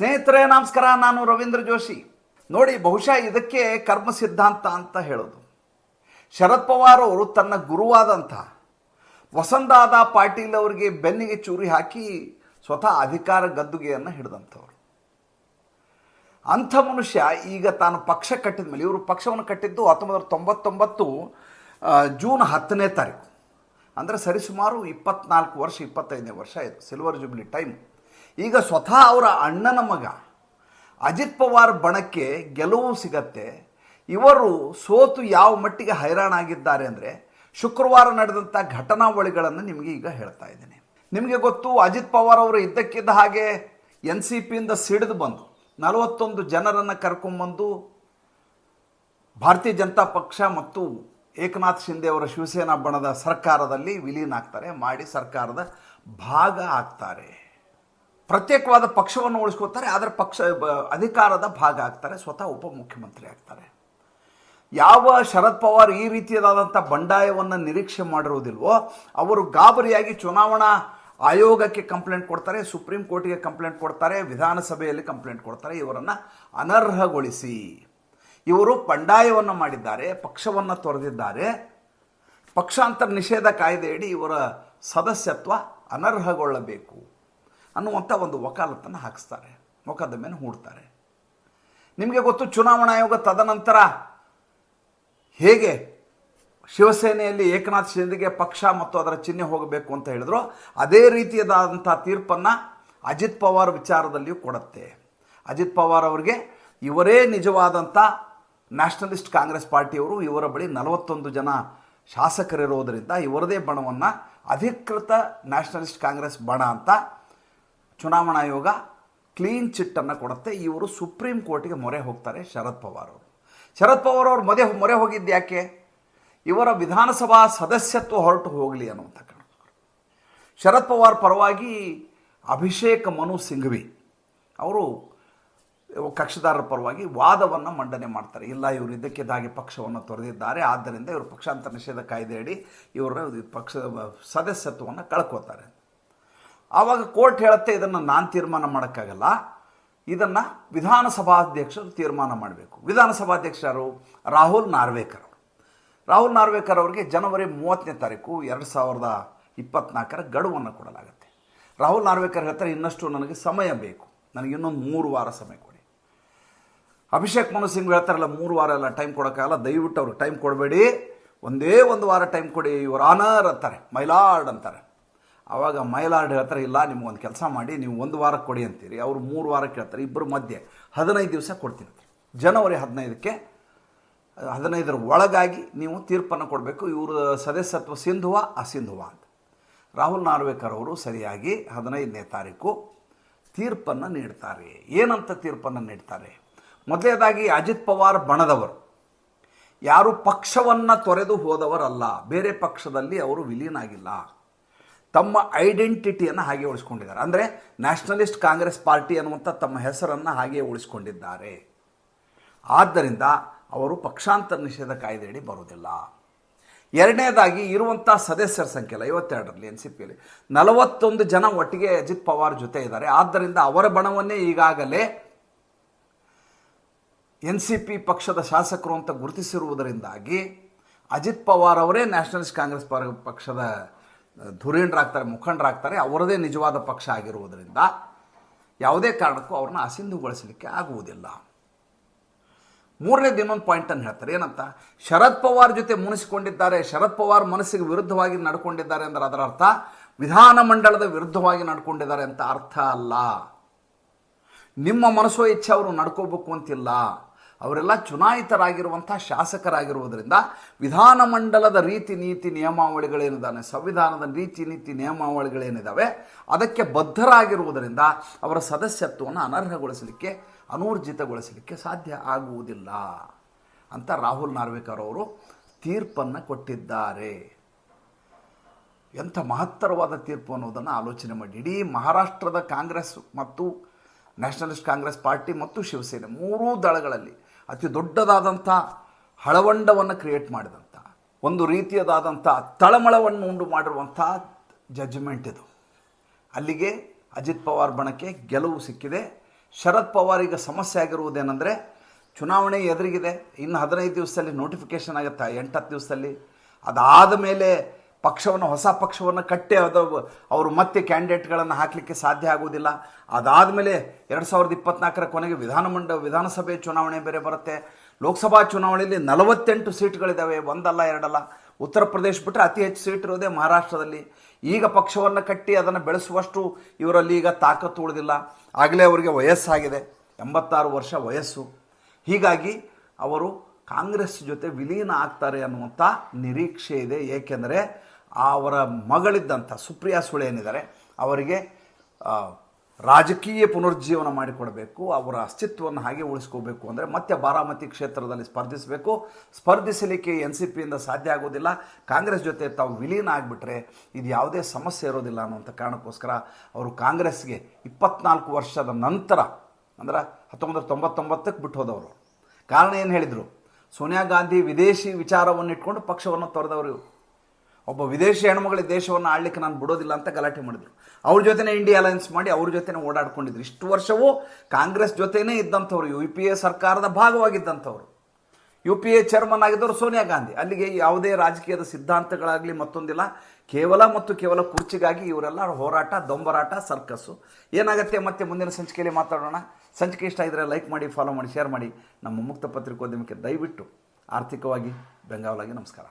ಸ್ನೇಹಿತರೆ, ನಮಸ್ಕಾರ. ನಾನು ರವೀಂದ್ರ ಜೋಶಿ. ನೋಡಿ, ಬಹುಶಃ ಇದಕ್ಕೆ ಕರ್ಮ ಸಿದ್ಧಾಂತ ಅಂತ ಹೇಳೋದು. ಶರದ್ ಪವಾರ್ ಅವರು ತನ್ನ ಗುರುವಾದಂಥ ವಸಂತಾದ ಪಾಟೀಲ್ ಅವರಿಗೆ ಬೆನ್ನಿಗೆ ಚೂರಿ ಹಾಕಿ ಸ್ವತಃ ಅಧಿಕಾರ ಗದ್ದುಗೆಯನ್ನು ಹಿಡಿದಂಥವ್ರು. ಅಂಥ ಮನುಷ್ಯ ಈಗ ತಾನು ಪಕ್ಷ ಕಟ್ಟಿದ ಮೇಲೆ, ಇವರು ಪಕ್ಷವನ್ನು ಕಟ್ಟಿದ್ದು ಹತ್ತೊಂಬತ್ತು ತೊಂಬತ್ತೊಂಬತ್ತು ಜೂನ್ ಹತ್ತನೇ ತಾರೀಕು. ಅಂದರೆ ಸರಿಸುಮಾರು ಇಪ್ಪತ್ನಾಲ್ಕು ವರ್ಷ, ಇಪ್ಪತ್ತೈದನೇ ವರ್ಷ ಆಯಿತು. ಸಿಲ್ವರ್ ಜುಬ್ಲಿ ಟೈಮ್ ಈಗ ಸ್ವತಃ ಅವರ ಅಣ್ಣನ ಮಗ. ಅಜಿತ್ ಪವಾರ್ ಬಣಕ್ಕೆ ಗೆಲುವು ಸಿಗತ್ತೆ. ಇವರು ಸೋತು ಯಾವ ಮಟ್ಟಿಗೆ ಹೈರಾಣಾಗಿದ್ದಾರೆ ಅಂದರೆ ಶುಕ್ರವಾರ ನಡೆದಂಥ ಘಟನಾವಳಿಗಳನ್ನು ನಿಮಗೆ ಈಗ ಹೇಳ್ತಾ ಇದ್ದೀನಿ. ನಿಮಗೆ ಗೊತ್ತು, ಅಜಿತ್ ಪವಾರ್ ಅವರು ಇದ್ದಕ್ಕಿದ್ದ ಹಾಗೆ ಎನ್ ಸಿ ಪಿಯಿಂದ ಸಿಡಿದು ಬಂದು, ನಲವತ್ತೊಂದು ಜನರನ್ನು ಕರ್ಕೊಂಬಂದು ಭಾರತೀಯ ಜನತಾ ಪಕ್ಷ ಮತ್ತು ಏಕನಾಥ್ ಶಿಂದೆ ಅವರ ಶಿವಸೇನಾ ಬಣದ ಸರ್ಕಾರದಲ್ಲಿ ವಿಲೀನ ಆಗ್ತಾರೆ, ಮಾಡಿ ಸರ್ಕಾರದ ಭಾಗ ಆಗ್ತಾರೆ. ಪ್ರತ್ಯೇಕವಾದ ಪಕ್ಷವನ್ನು ಉಳಿಸ್ಕೋತಾರೆ ಅದರ ಪಕ್ಷ ಅಧಿಕಾರದ ಭಾಗ ಆಗ್ತಾರೆ, ಸ್ವತಃ ಉಪಮುಖ್ಯಮಂತ್ರಿ ಆಗ್ತಾರೆ. ಯಾವ ಶರದ್ ಪವಾರ್ ಈ ರೀತಿಯಾದಂಥ ಬಂಡಾಯವನ್ನು ನಿರೀಕ್ಷೆ ಮಾಡಿರುವುದಿಲ್ವೋ, ಅವರು ಗಾಬರಿಯಾಗಿ ಚುನಾವಣಾ ಆಯೋಗಕ್ಕೆ ಕಂಪ್ಲೇಂಟ್ ಕೊಡ್ತಾರೆ, ಸುಪ್ರೀಂ ಕೋರ್ಟಿಗೆ ಕಂಪ್ಲೇಂಟ್ ಕೊಡ್ತಾರೆ, ವಿಧಾನಸಭೆಯಲ್ಲಿ ಕಂಪ್ಲೇಂಟ್ ಕೊಡ್ತಾರೆ, ಇವರನ್ನು ಅನರ್ಹಗೊಳಿಸಿ. ಇವರು ಬಂಡಾಯವನ್ನು ಮಾಡಿದ್ದಾರೆ, ಪಕ್ಷವನ್ನು ತೊರೆದಿದ್ದಾರೆ. ಪಕ್ಷಾಂತರ ನಿಷೇಧ ಕಾಯ್ದೆಯಡಿ ಇವರ ಸದಸ್ಯತ್ವ ಅನರ್ಹಗೊಳ್ಳಬೇಕು. ಅನ್ನುವಂಥ ಒಂದು ವಕಾಲತ್ತನ್ನು ಹಾಕಿಸ್ತಾರೆ. ಮೊಕದ್ದಮೆಯನ್ನು ಹೂಡ್ತಾರೆ. ನಿಮಗೆ ಗೊತ್ತು, ಚುನಾವಣಾ ಆಯೋಗ ತದನಂತರ ಹೇಗೆ ಶಿವಸೇನೆಯಲ್ಲಿ ಏಕನಾಥ್ ಶಿಂದೆಗೆ ಪಕ್ಷ ಮತ್ತು ಅದರ ಚಿಹ್ನೆ ಹೋಗಬೇಕು ಅಂತ ಹೇಳಿದ್ರು, ಅದೇ ರೀತಿಯಾದಂಥ ತೀರ್ಪನ್ನು ಅಜಿತ್ ಪವಾರ್ ವಿಚಾರದಲ್ಲಿಯೂ ಕೊಡುತ್ತೆ. ಅಜಿತ್ ಪವಾರ್ ಅವರಿಗೆ ಇವರೇ ನಿಜವಾದಂಥ ನ್ಯಾಷನಲಿಸ್ಟ್ ಕಾಂಗ್ರೆಸ್ ಪಾರ್ಟಿಯವರು, ಇವರ ಬಳಿ ನಲವತ್ತೊಂದು ಜನ ಶಾಸಕರಿರೋದರಿಂದ ಇವರದೇ ಬಣವನ್ನು ಅಧಿಕೃತ ನ್ಯಾಷನಲಿಸ್ಟ್ ಕಾಂಗ್ರೆಸ್ ಬಣ ಅಂತ ಚುನಾವಣಾ ಆಯೋಗ ಕ್ಲೀನ್ ಚಿಟ್ಟನ್ನು ಕೊಡುತ್ತೆ. ಇವರು ಸುಪ್ರೀಂ ಕೋರ್ಟಿಗೆ ಮೊರೆ ಹೋಗ್ತಾರೆ ಶರದ್ ಪವಾರ್ ಅವರು. ಶರದ್ ಪವಾರ್ ಅವರು ಮೊದೆ ಮೊರೆ ಹೋಗಿದ್ದು ಯಾಕೆ? ಇವರ ವಿಧಾನಸಭಾ ಸದಸ್ಯತ್ವ ಹೊರಟು ಹೋಗಲಿ ಅನ್ನುವಂಥ ಕಾರಣಕ್ಕೋಸ್ಕರ. ಶರದ್ ಪವಾರ್ ಪರವಾಗಿ ಅಭಿಷೇಕ್ ಮನು ಸಿಂಘವಿ ಅವರು ಕಕ್ಷದಾರರ ಪರವಾಗಿ ವಾದವನ್ನು ಮಂಡನೆ ಮಾಡ್ತಾರೆ. ಇಲ್ಲ, ಇವರು ಇದ್ದಕ್ಕಿದ್ದ ಹಾಗೆ ಪಕ್ಷವನ್ನು ತೊರೆದಿದ್ದಾರೆ. ಆದ್ದರಿಂದ ಇವರು ಪಕ್ಷಾಂತರ ನಿಷೇಧ ಕಾಯ್ದೆಯಡಿ ಇವರ ಪಕ್ಷ, ಸದಸ್ಯತ್ವವನ್ನು ಕಳ್ಕೋತಾರೆ ಆವಾಗ ಕೋರ್ಟ್ ಹೇಳುತ್ತೆ, ಇದನ್ನು ನಾನು ತೀರ್ಮಾನ ಮಾಡೋಕ್ಕಾಗಲ್ಲ. ಇದನ್ನು ವಿಧಾನಸಭಾಧ್ಯಕ್ಷರು ತೀರ್ಮಾನ ಮಾಡಬೇಕು. ವಿಧಾನಸಭಾಧ್ಯಕ್ಷರು ರಾಹುಲ್ ನಾರ್ವೇಕರ್ ಅವರು. ರಾಹುಲ್ ನಾರ್ವೇಕರ್ ಅವರಿಗೆ ಜನವರಿ ಮೂವತ್ತನೇ ತಾರೀಕು ಎರಡು ಸಾವಿರದ ಇಪ್ಪತ್ನಾಲ್ಕರ ಗಡುವನ್ನು ಕೊಡಲಾಗುತ್ತೆ. ರಾಹುಲ್ ನಾರ್ವೇಕರ್ ಹೇಳ್ತಾರೆ, ಇನ್ನಷ್ಟು ನನಗೆ ಸಮಯ ಬೇಕು. ನನಗೆ ಇನ್ನೊಂದು ಮೂರು ವಾರ ಸಮಯ ಕೊಡಿ. ಅಭಿಷೇಕ್ ಮನು ಸಿಂಗ್ ಹೇಳ್ತಾರಲ್ಲ, ಮೂರು ವಾರ ಎಲ್ಲ ಟೈಮ್ ಕೊಡೋಕ್ಕಾಗಲ್ಲ, ದಯವಿಟ್ಟು ಅವ್ರಿಗೆ ಟೈಮ್ ಕೊಡಬೇಡಿ. ಒಂದೇ ಒಂದು ವಾರ ಟೈಮ್ ಕೊಡಿ ಇವರು ಆನರ್ ಅಂತಾರೆ ಮೈಲಾರ್ಡ್ ಅಂತಾರೆ. ಆವಾಗ ಮೈಲಾರ್ಡ್ ಹೇಳ್ತಾರೆ, ಇಲ್ಲ ನಿಮ್ಗೊಂದು ಕೆಲಸ ಮಾಡಿ, ನೀವು ಒಂದು ವಾರ ಕೊಡಿ ಅಂತೀರಿ. ಅವರು ಮೂರು ವಾರ ಕೇಳ್ತಾರೆ ಇಬ್ಬರು ಮಧ್ಯೆ, ಹದಿನೈದು ದಿವಸ ಕೊಡ್ತೀನಿ ಜನವರಿ ಹದಿನೈದಕ್ಕೆ, ಹದಿನೈದರ ಒಳಗಾಗಿ ನೀವು ತೀರ್ಪನ್ನು ಕೊಡಬೇಕು, ಇವರು ಸದಸ್ಯತ್ವ ಸಿಂಧುವ, ಅಸಿಂಧುವ ಅಂತ. ರಾಹುಲ್ ನಾರ್ವೇಕರ್ ಅವರು ಸರಿಯಾಗಿ ಹದಿನೈದನೇ ತಾರೀಕು ತೀರ್ಪನ್ನು ನೀಡ್ತಾರೆ. ಏನಂತ ತೀರ್ಪನ್ನು ನೀಡ್ತಾರೆ? ಮೊದಲನೇದಾಗಿ ಅಜಿತ್ ಪವಾರ್ ಬಣದವರು. ಯಾರು ಪಕ್ಷವನ್ನು ತೊರೆದು ಹೋದವರಲ್ಲ, ಬೇರೆ ಪಕ್ಷದಲ್ಲಿ ಅವರು ವಿಲೀನ ಆಗಿಲ್ಲ ತಮ್ಮ ಐಡೆಂಟಿಟಿಯನ್ನು ಹಾಗೆ ಉಳಿಸ್ಕೊಂಡಿದ್ದಾರೆ. ಅಂದರೆ ನ್ಯಾಷನಲಿಸ್ಟ್ ಕಾಂಗ್ರೆಸ್ ಪಾರ್ಟಿ ಅನ್ನುವಂಥ ತಮ್ಮ ಹೆಸರನ್ನು ಹಾಗೆ ಉಳಿಸ್ಕೊಂಡಿದ್ದಾರೆ. ಆದ್ದರಿಂದ ಅವರು ಪಕ್ಷಾಂತರ ನಿಷೇಧ ಕಾಯ್ದೆಯಡಿ ಬರುವುದಿಲ್ಲ. ಎರಡನೇದಾಗಿ ಇರುವಂಥ ಸದಸ್ಯರ ಸಂಖ್ಯೆ ಅಲ್ಲ ಐವತ್ತೆರಡರಲ್ಲಿ ಎನ್ ಸಿ ಪಿಯಲ್ಲಿ ನಲವತ್ತೊಂದು ಜನ ಒಟ್ಟಿಗೆ ಅಜಿತ್ ಪವಾರ್ ಜೊತೆ ಇದ್ದಾರೆ. ಆದ್ದರಿಂದ ಅವರ ಬಣವನ್ನೇ ಈಗಾಗಲೇ ಎನ್ ಸಿ ಪಿ ಪಕ್ಷದ ಶಾಸಕರು ಅಂತ ಗುರುತಿಸಿರುವುದರಿಂದಾಗಿ ಅಜಿತ್ ಪವಾರ್ ಅವರೇ ನ್ಯಾಷನಲಿಸ್ಟ್ ಕಾಂಗ್ರೆಸ್ ಪಕ್ಷದ ಧುರೀಣರಾಗ್ತಾರೆ ಮುಖಂಡರಾಗ್ತಾರೆ, ಅವರದೇ ನಿಜವಾದ ಪಕ್ಷ ಆಗಿರುವುದರಿಂದ ಯಾವುದೇ ಕಾರಣಕ್ಕೂ ಅವ್ರನ್ನ ಅಸಿಂಧುಗೊಳಿಸಲಿಕ್ಕೆ ಆಗುವುದಿಲ್ಲ. ಮೂರನೇ ಇನ್ನೊಂದು ಪಾಯಿಂಟನ್ನು ಹೇಳ್ತಾರೆ, ಏನಂತ? ಶರದ್ ಪವಾರ್ ಜೊತೆ ಮುನಿಸಿಕೊಂಡಿದ್ದಾರೆ, ಶರದ್ ಪವಾರ್ ಮನಸ್ಸಿಗೆ ವಿರುದ್ಧವಾಗಿ ನಡ್ಕೊಂಡಿದ್ದಾರೆ ಅಂದ್ರೆ ಅದರ ಅರ್ಥ ವಿಧಾನಮಂಡಲದ ವಿರುದ್ಧವಾಗಿ ನಡ್ಕೊಂಡಿದ್ದಾರೆ ಅಂತ ಅರ್ಥ ಅಲ್ಲ. ನಿಮ್ಮ ಮನಸ್ಸೋ ಇಚ್ಛೆ ಅವರು ನಡ್ಕೋಬೇಕು ಅಂತಿಲ್ಲ. ಅವರೆಲ್ಲ ಚುನಾಯಿತರಾಗಿರುವಂಥ ಶಾಸಕರಾಗಿರುವುದರಿಂದ ವಿಧಾನಮಂಡಲದ ರೀತಿ ನೀತಿ ನಿಯಮಾವಳಿಗಳೇನಿದ್ದಾನೆ, ಸಂವಿಧಾನದ ರೀತಿ ನೀತಿ ನಿಯಮಾವಳಿಗಳೇನಿದ್ದಾವೆ, ಅದಕ್ಕೆ ಬದ್ಧರಾಗಿರುವುದರಿಂದ ಅವರ ಸದಸ್ಯತ್ವವನ್ನು ಅನರ್ಹಗೊಳಿಸಲಿಕ್ಕೆ, ಅನೂರ್ಜಿತಗೊಳಿಸಲಿಕ್ಕೆ ಸಾಧ್ಯ ಆಗುವುದಿಲ್ಲ ಅಂತ ರಾಹುಲ್ ನಾರ್ವೇಕರ್ ಅವರು ತೀರ್ಪನ್ನು ಕೊಟ್ಟಿದ್ದಾರೆ. ಎಂಥ ಮಹತ್ತರವಾದ ತೀರ್ಪು ಅನ್ನೋದನ್ನು ಆಲೋಚನೆ ಮಾಡಿ. ಇಡೀ ಮಹಾರಾಷ್ಟ್ರದ ಕಾಂಗ್ರೆಸ್ ಮತ್ತು ನ್ಯಾಷನಲಿಸ್ಟ್ ಕಾಂಗ್ರೆಸ್ ಪಾರ್ಟಿ ಮತ್ತು ಶಿವಸೇನೆ ಮೂರೂ ದಳಗಳಲ್ಲಿ ಅತಿ ದೊಡ್ಡದಾದಂಥ ಹಳವಂಡವನ್ನು ಕ್ರಿಯೇಟ್ ಮಾಡಿದಂಥ, ಒಂದು ರೀತಿಯದಾದಂಥ ತಳಮಳವನ್ನು ಉಂಟು ಮಾಡಿರುವಂಥ ಜಡ್ಜ್ಮೆಂಟ್ ಇದು. ಅಲ್ಲಿಗೆ ಅಜಿತ್ ಪವಾರ್ ಬಣಕ್ಕೆ ಗೆಲುವು ಸಿಕ್ಕಿದೆ. ಶರದ್ ಈಗ ಸಮಸ್ಯೆ ಆಗಿರುವುದೇನೆಂದರೆ, ಚುನಾವಣೆ ಎದುರಿಗಿದೆ. ಇನ್ನು ಹದಿನೈದು ದಿವಸದಲ್ಲಿ ನೋಟಿಫಿಕೇಷನ್ ಆಗುತ್ತೆ? ಎಂಟತ್ತು ದಿವಸದಲ್ಲಿ? ಅದಾದ ಮೇಲೆ ಪಕ್ಷವನ್ನು, ಹೊಸ ಪಕ್ಷವನ್ನು ಕಟ್ಟಿ ಅದು ಅವರು ಮತ್ತೆ ಕ್ಯಾಂಡಿಡೇಟ್ಗಳನ್ನು ಹಾಕಲಿಕ್ಕೆ ಸಾಧ್ಯ ಆಗುವುದಿಲ್ಲ. ಅದಾದಮೇಲೆ ಎರಡು ಸಾವಿರದ ಇಪ್ಪತ್ನಾಲ್ಕರ ಕೊನೆಗೆ ವಿಧಾನಮಂಡ, ವಿಧಾನಸಭೆ ಚುನಾವಣೆ ಬೇರೆ ಬರುತ್ತೆ. ಲೋಕಸಭಾ ಚುನಾವಣೆಯಲ್ಲಿ ನಲವತ್ತೆಂಟು ಸೀಟ್ಗಳಿದ್ದಾವೆ ಒಂದಲ್ಲ, ಎರಡಲ್ಲ. ಉತ್ತರ ಪ್ರದೇಶ ಬಿಟ್ಟರೆ ಅತಿ ಹೆಚ್ಚು ಸೀಟ್ ಇರೋದೇ ಮಹಾರಾಷ್ಟ್ರದಲ್ಲಿ. ಈಗ ಪಕ್ಷವನ್ನು ಕಟ್ಟಿ ಅದನ್ನು ಬೆಳೆಸುವಷ್ಟು ಇವರಲ್ಲಿ ಈಗ ತಾಕತ್ತು ಉಳಿದಿಲ್ಲ. ಆಗಲೇ ಅವರಿಗೆ ವಯಸ್ಸಾಗಿದೆ, ಎಂಬತ್ತಾರು ವರ್ಷ ವಯಸ್ಸು. ಹೀಗಾಗಿ ಅವರು ಕಾಂಗ್ರೆಸ್ ಜೊತೆ ವಿಲೀನ ಆಗ್ತಾರೆ ಅನ್ನುವಂಥ ನಿರೀಕ್ಷೆ ಇದೆ. ಏಕೆಂದರೆ ಅವರ ಮಗಳಿದ್ದಂಥ ಸುಪ್ರಿಯಾ ಸುಳೆ ಏನಿದ್ದಾರೆ, ಅವರಿಗೆ ರಾಜಕೀಯ ಪುನರುಜ್ಜೀವನ ಮಾಡಿಕೊಡಬೇಕು, ಅವರ ಅಸ್ತಿತ್ವವನ್ನು ಹಾಗೆ ಉಳಿಸ್ಕೋಬೇಕು ಅಂದರೆ ಮತ್ತೆ ಬಾರಾಮತಿ ಕ್ಷೇತ್ರದಲ್ಲಿ ಸ್ಪರ್ಧಿಸಬೇಕು. ಸ್ಪರ್ಧಿಸಲಿಕ್ಕೆ ಎನ್ ಸಿ ಪಿಯಿಂದ ಸಾಧ್ಯ ಆಗೋದಿಲ್ಲ. ಕಾಂಗ್ರೆಸ್ ಜೊತೆ ತಾವು ವಿಲೀನ ಆಗಿಬಿಟ್ರೆ ಇದು ಯಾವುದೇ ಸಮಸ್ಯೆ ಇರೋದಿಲ್ಲ ಅನ್ನುವಂಥ ಕಾರಣಕ್ಕೋಸ್ಕರ ಅವರು ಕಾಂಗ್ರೆಸ್ಗೆ ಇಪ್ಪತ್ನಾಲ್ಕು ವರ್ಷದ ನಂತರ, ಅಂದ್ರೆ ಹತ್ತೊಂಬತ್ತು ತೊಂಬತ್ತೊಂಬತ್ತಕ್ಕೆ ಬಿಟ್ಟು ಹೋದವರು ಕಾರಣ ಏನು ಹೇಳಿದರು? ಸೋನಿಯಾ ಗಾಂಧಿ ವಿದೇಶಿ ವಿಚಾರವನ್ನು ಇಟ್ಕೊಂಡು ಪಕ್ಷವನ್ನು ತೊರೆದವರು ಒಬ್ಬ ವಿದೇಶಿ ಹೆಣ್ಮಗಳ ದೇಶವನ್ನು ಆಳ್ಲಿಕ್ಕೆ ನಾನು ಬಿಡೋದಿಲ್ಲ ಅಂತ ಗಲಾಟೆ ಮಾಡಿದ್ರು. ಅವ್ರ ಜೊತೆನೇ ಇಂಡಿಯಾ ಅಲಯನ್ಸ್ ಮಾಡಿ ಅವ್ರ ಜೊತೆನೇ ಓಡಾಡ್ಕೊಂಡಿದ್ರು. ಇಷ್ಟು ವರ್ಷವೂ ಕಾಂಗ್ರೆಸ್ ಜೊತೆನೇ ಇದ್ದಂಥವ್ರು ಯು ಪಿ ಎ ಸರ್ಕಾರದ ಭಾಗವಾಗಿದ್ದಂಥವ್ರು. ಯು ಪಿ ಎ ಚೇರ್ಮನ್ ಆಗಿದ್ದವರು ಸೋನಿಯಾ ಗಾಂಧಿ. ಅಲ್ಲಿಗೆ ಯಾವುದೇ ರಾಜಕೀಯದ ಸಿದ್ಧಾಂತಗಳಾಗಲಿ ಮತ್ತೊಂದಿಲ್ಲ. ಕೇವಲ ಮತ್ತು ಕೇವಲ ಕುರ್ಚಿಗಾಗಿ ಇವರೆಲ್ಲ ಹೋರಾಟ, ದೊಂಬರಾಟ, ಸರ್ಕಸ್ಸು. ಏನಾಗುತ್ತೆ ಮತ್ತೆ ಮುಂದಿನ ಸಂಚಿಕೆಯಲ್ಲಿ ಮಾತಾಡೋಣ. ಸಂಚಿಕೆ ಇಷ್ಟ ಇದ್ದರೆ ಲೈಕ್ ಮಾಡಿ ಫಾಲೋ ಮಾಡಿ ಶೇರ್ ಮಾಡಿ. ನಮ್ಮ ಮುಕ್ತ ಪತ್ರಿಕೋದ್ಯಮಕ್ಕೆ ದಯವಿಟ್ಟು ಆರ್ಥಿಕವಾಗಿ ಬೆಂಗಾವಲಾಗಿ ನಮಸ್ಕಾರ.